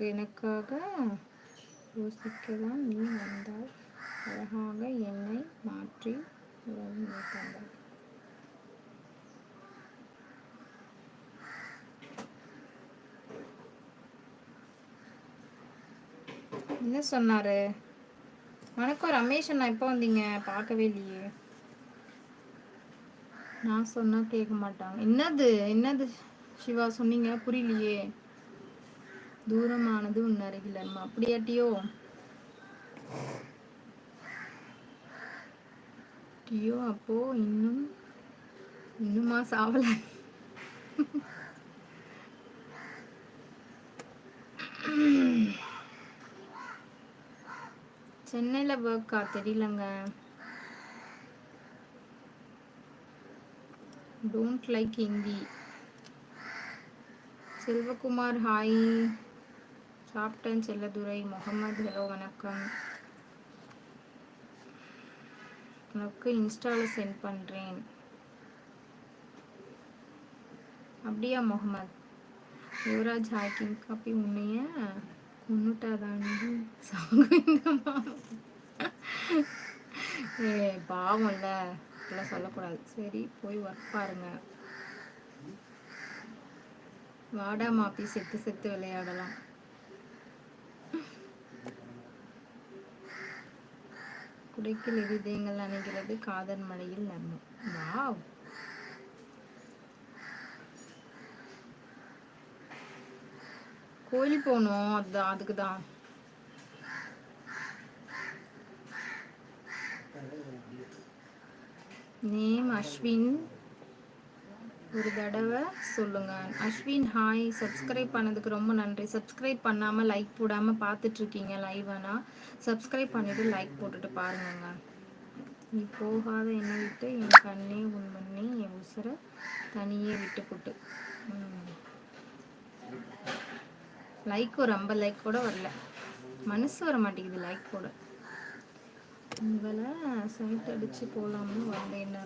எனக்கு எனக்காக யோசிக்கதான் நீ வந்தாய் அழகாக என்னை மாற்றி தந்தாய் என்ன சொன்னாரு? வணக்கம் ரமேஷ் அண்ணா எப்போ வந்தீங்க? பார்க்கவே இல்லையே. நான் சொன்னா கேட்க மாட்டாங்க. என்னது? என்னது சிவா சொன்னீங்க? புரியலையே. தூரமானது உன் அருகில் அம்மா. அப்படியாட்டியோ? டியோ அப்போ இன்னும் இன்னுமா சாவல? சென்னையில் ஒர்க்கா தெரியலங்க. Don't like Hindi Selvakumar hi சாப்பிட்டேன் செல்லதுரை முகமது ஹலோ வணக்கம். உனக்கு இன்ஸ்டாவில் சென்ட் பண்ணுறேன் அப்படியா முகமது? யுவராஜ் ஹாக்கிங் காப்பி உன்னைய கொண்டுட்டாதாண்டி சாங்குங்கம்மா ஏ பாவம்ல. அப்படிலாம் சொல்லக்கூடாது. சரி போய் ஒர்க் பாருங்க. வாடா மாப்பி. செத்து செத்து விளையாடலாம். குடைக்கில் இருதயங்கள் அணைகிறது காதல் மலையில் நர்மம் வாவ்! கோயில் போகணும். அதுதான் அதுக்கு தான். நேம் அஸ்வின். ஒரு தடவை சொல்லுங்க. அஸ்வின் ஹாய் சப்ஸ்கிரைப் பண்ணதுக்கு ரொம்ப நன்றி. சப்ஸ்கிரைப் பண்ணாமல் லைக் போடாமல் பார்த்துட்ருக்கீங்க லைவானா சப்ஸ்கிரைப் பண்ணிவிட்டு லைக் போட்டுட்டு பாருங்கங்க. நீ போகாத என்னை விட்டு என் கண்ணே உன் பண்ணி என் உசுரை தனியே விட்டு போட்டு லைக் ஒரு ஐம்பது லைக் கூட வரல. மனசு வர மாட்டேங்குது லைக் போட. உங்களை சைட் அடித்து போகலாம்னு வந்தேன் என்ன?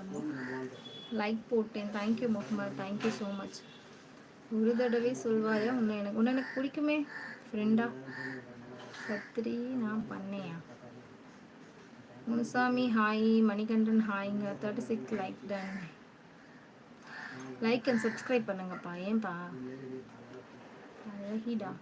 லைக் போட்டேன். Thank you Mohammed thank you so much ஒரு தடவை சொல்வாயா? உன்னை எனக்கு உன்னை எனக்கு பிடிக்குமே ஃப்ரெண்டா கத்திரி நான் பண்ணேயா? Munusamy hi Manikandan ஹாய்ங்க thirty six like done like and subscribe பண்ணுங்கப்பா. ஏன்பா? அழகிடா.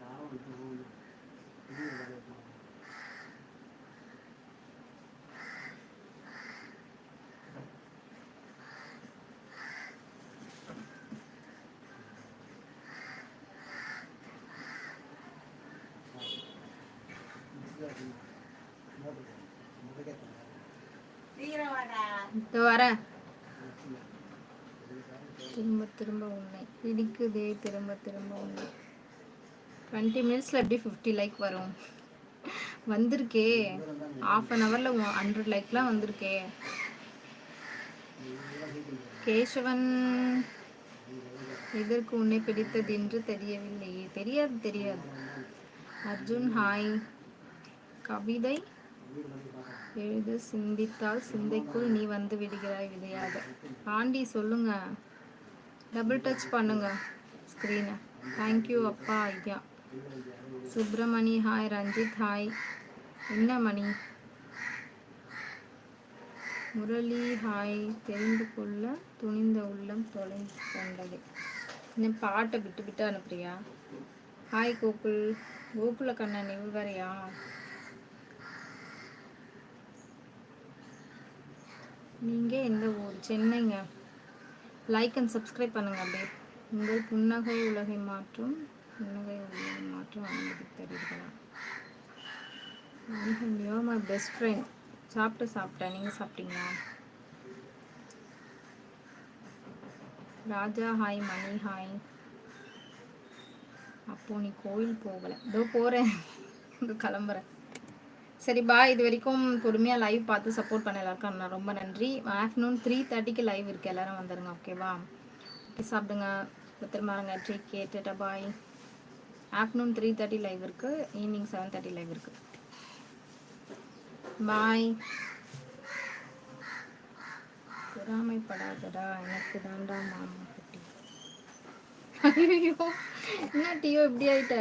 வரேன் திரும்ப திரும்ப உண்மை பிடிக்குதே திரும்ப திரும்ப உண்மை டுவெண்ட்டி மினிட்ஸில் எப்படி ஃபிஃப்டி லைக் வரும்? வந்திருக்கே. ஆஃப் அன் ஹவரில் ஹண்ட்ரட் லைக்லாம் வந்திருக்கே. கேசவன் எதற்கு உன்னை பிடித்தது என்று தெரியவில்லையே. தெரியாது தெரியாது. அர்ஜுன் ஹாய் கவிதை எழுது சிந்தித்தால் சிந்தைக்குள் நீ வந்து விடுகிறாய் விதையாக. ஆண்டி சொல்லுங்க. டபுள் டச் பண்ணுங்க ஸ்க்ரீனை தேங்க்யூ அப்பா ஐயா. சுப்பிரமணி ஹாய் ரஞ்சித் ஹாய் என்ன மணி? முரளி ஹாய் தெரிந்து கொள்ள துணிந்த உள்ளம் தொலைந்து கொண்டது. என்ன பாட்டை விட்டு விட்டு அனுப்புறியா? ஹாய் கோகுல். கோகுல கண்ணன் இவ நீங்கள் எந்த ஊர்? சென்னைங்க. லைக் அண்ட் சப்ஸ்கிரைப் பண்ணுங்கள் அப்படியே. உங்கள் புன்னகை உலகை மாற்றும் புன்னகை உலகை மாற்றும் அனுமதி தருகிறேன் மை பெஸ்ட் ஃப்ரெண்ட் சாப்பிட்டு சாப்பிட்டேன் நீங்கள் சாப்பிட்டீங்களா? ராஜா ஹாய் மணி ஹாய் அப்போ நீ கோயில் போகலை. இதோ போகிறேன் கிளம்புறேன். சரி பா இது வரைக்கும் பொறுமையாக லைவ் பார்த்து சப்போர்ட் பண்ண எல்லாருக்கும் நான் ரொம்ப நன்றி. ஆஃப்டர்நூன் த்ரீ தேர்ட்டிக்கு லைவ் இருக்குது எல்லோரும் வந்துடுங்க ஓகேவா ஓகே சாப்பிடுங்க. பத்திரமாருங்க ட்ரீட் கேட்டுட்டா bye afternoon three thirty live இருக்குது ஈவினிங் செவன் தேர்ட்டி லைவ் இருக்குது பாய் பொறாமைப்படாதடா. எனக்கு தாண்டா மாமா குட்டி. ஐயோ என்ன டியோ இப்படி ஆயிட்ட?